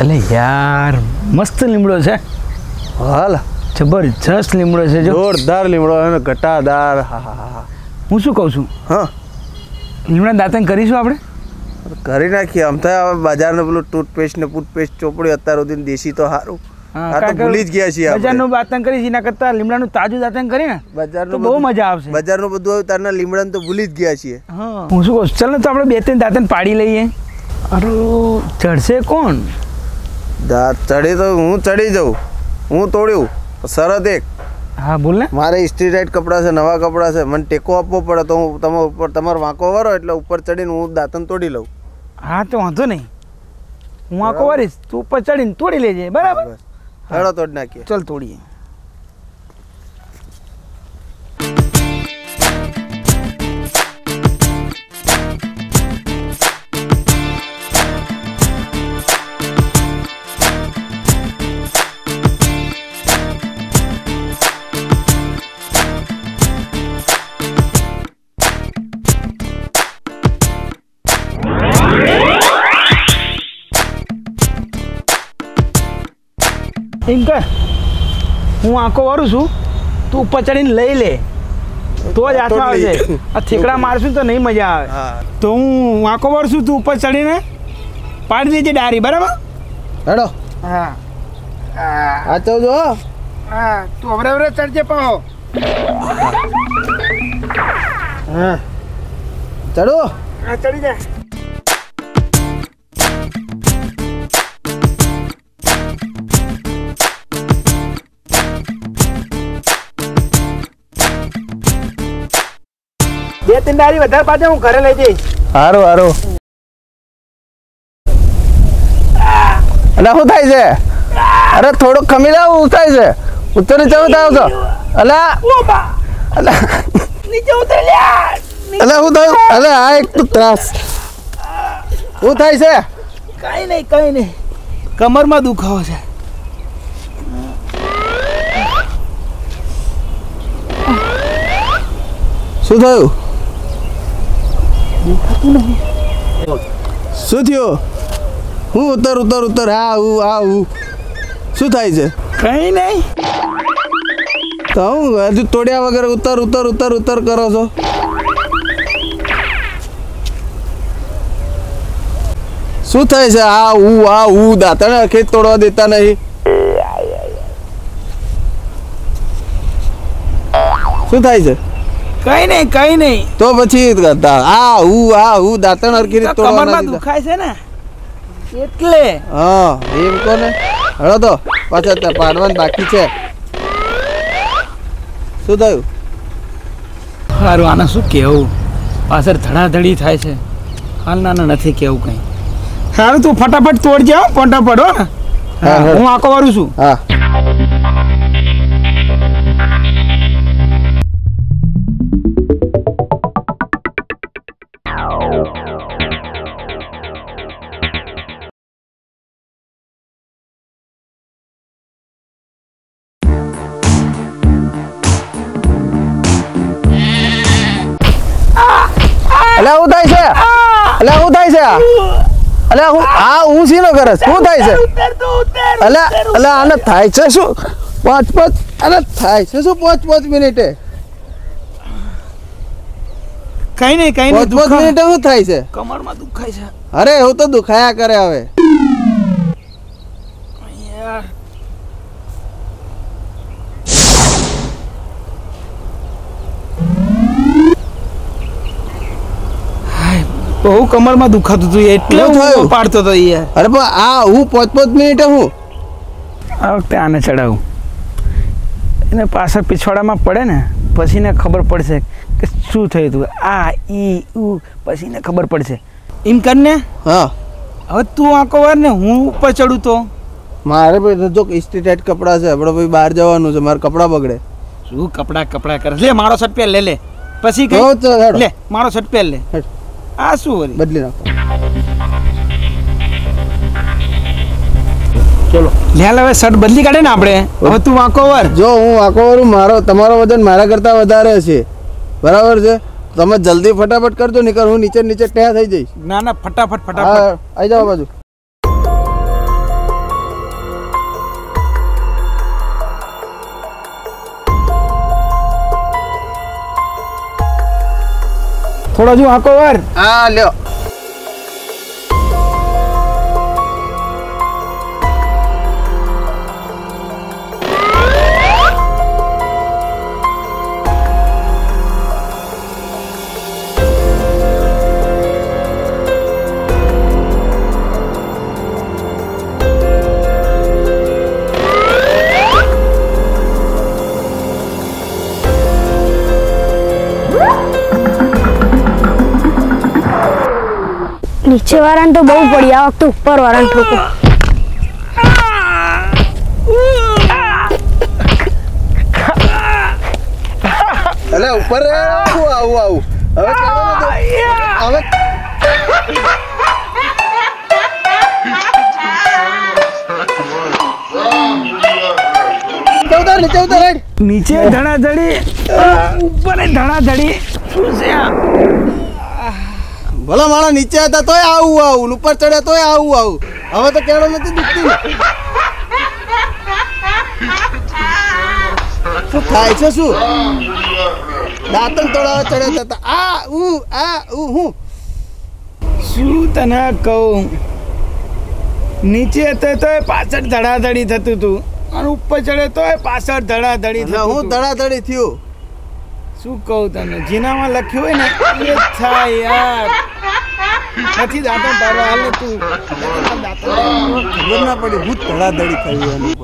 એટલે યાર મસ્ત લીમડો છે. હાલ. જબરજસ્ત લીમડો છે જો. જોરદાર લીમડો અને ઘટાદાર હા હા હા, હા. શું કહું છું? હા. લીમડા દાંતણ કરીશું આપણે? કરી નાખીએ. આમ થાય બજારનું પેલું ટૂથપેસ્ટ ને ટૂથપેસ્ટ ચોપડી અત્યાર સુધી દેશી તો સારું આ તો ભૂલી જ ગયા છીએ. બજારનું દાંતણ કરીશ એના કરતાં લીમડાનું તાજું દાંતણ કરીને બજારનું બહુ મજા આવશે. બજારનું બધું હવે તારના લીમડાને તો ભૂલી જ ગયા છીએ. હું. શું કહું ચાલ ને તો આપણે બે ત્રણ દાંતણ પાડી લઈએ. અરે ચડશે કોણ? ચડી તો હું ચડી જાઉં. હું તોડ્યું. શરત એક. હા બોલ ને. મારે ઇસ્ત્રી ટાઈટ કપડાં છે નવા કપડાં છે. મને ટેકો આપવો પડે તો હું તમે ઉપર તમારો વાંકો વારો એટલે ઉપર ચડીને હું દાંતન તોડી લઉં. હા તો વાંધો નહીં. હું વાંકો વારીશ. તું ઉપર ચડીને તોડી લેજે. બરાબર. હેડો તોડી નાખીએ. ચાલ તોડીએ. એમ કર હું આંખો વારું છું તું ઉપર ચડીને લઈ લે. તો જ હાથમાં આવશે. આ થેકડા મારશું તો નહીં મજા આવે. તો હું આંખો વારું તું ઉપર ચડીને પાડી દેજે ડારી બરાબર? હેડો. હા. આ તો જો. હા તું હવરે હવરે ચડજે પાહો. હા. ચડો. હા ચડી જા. બે ત્રણ ડારી વધારે પાછે હું ઘરે લઈ જઈશ. હારું હારું. અલા શું થાય છે? અરે થોડુંક ખમી લાવ શું થાય છે? ઉત્તર નીચે થાય છો અલા. અલા. નીચે ઉતર લ્યા અલા શું થયું? અલે આ એક તો ત્રાસ. શું થાય છે? કઈ નહીં કઈ નહીં. કમરમાં દુખાવો છે. શું થયું? શું થયું? હું ઉતર ઉતર ઉતર. હા હું હા હું શું થાય છે? કઈ નહીં તો હું હજુ તોડ્યા વગર ઉતર ઉતર ઉતર ઉતર કરો છો. શું થાય છે? આ ઉ આ ઉ દાંતણ અખે તોડવા દેતા નહીં. શું થાય છે? કઈ નહીં કઈ નહીં તો પછી આ હું આ હું દાંતણ રીતે કમરમાં દુખાય છે ને? એટલે. હા એમ કોને? હળો તો પાછા પાડવાનું બાકી છે. શું થયું? સારું આને શું કહેવું પાછળ ધડાધડી થાય છે. હાલ નાના નથી કેવું કંઈ. સારું તું ફટાફટ તોડજે હો ફટાફટ હો. ને હા, હા, હા. હું આંકો વાળું છું. હા. થાય છે? એટલે શું થાય છે? એટલે હું આ હું સીનો કરે શું થાય છે? એટલે એટલે આને થાય છે શું? પાંચ પાંચ અલે થાય છે શું પાંચ પાંચ મિનિટે? કઈ નહીં કઈ પાંચ નહીં પાંચ દુખાય મિનિટે શું થાય છે? કમરમાં દુખાય છે. અરે હું તો દુખાયા કરે હવે યાર હાય, બહુ કમરમાં દુખાતું હતું એટલે હું પાડતો હતો યાર. અરે પણ આ હું પાંચ પાંચ મિનિટે હું? આ વખતે આને ચડાવું. એને પાછળ પીછવાડામાં પડે ને પછી ને ખબર પડશે કે શું થયું હતું આ ઈ ઉ પછી ને ખબર પડશે. એમ કરને હા. હવે તું આંકો વાર ને હું ઉપર ચડું તો. મારે ભાઈ જો ઇસ્ત્રી ટાઈટ કપડાં છે. આપણે ભાઈ બહાર જવાનું છે. મારે કપડાં બગડે. શું કપડાં કપડાં કરે લે મારો શર્ટ પહેર લે લે. પછી. લે મારો શર્ટ પહેર લે. આ શું વળી? બદલી નાખો ચલો. લે હવે શર્ટ બદલી કાઢે ને આપણે. હવે તું વાંકો વર. જો હું વાંકો મારો તમારો વજન મારા કરતાં વધારે છે. બરાબર છે? તમે જલ્દી ફટાફટ કરજો નીકળ હું નીચે નીચે ટ્યા થઈ જઈશ. ના ના ફટાફટ ફટાફટ. આવી જાઓ બાજુ. થોડો જો હાકો વાર. હા લ્યો. નીચે વાળાને તો બહુ પડી આ વખતે ઉપર વાળાને ઠોકો અલે ઉપર આવું આવું આવું હવે. હવે નીચે ઉતાર નીચે ઉતાર હેડ. નીચે ધડાધડી ઉપર ધડાધડી શું છે આ ભલા મારા નીચે હતા તોય આવું આવું ઉપર ચડ્યા તોય આવું આવું. હવે તો કેળો નથી દુખતી શું થાય છે શું? દાંતન તોડાવા ચડ્યા હતા આ ઉ આ ઉ હું. શું તને કહું? નીચે હતો તોય પાછળ ધડાધડી થતું હતું અને ઉપર ચડે તોય પાછળ ધડાધડી હું ધડાધડી થયું. શું કહું તને જીનામાં લખ્યું હોય ને, એ થાય યાર. નથી દાંતણ તારો હાલ તું. દાંતણ ખબર ના પડી હું જ ધડાધડી ઉપર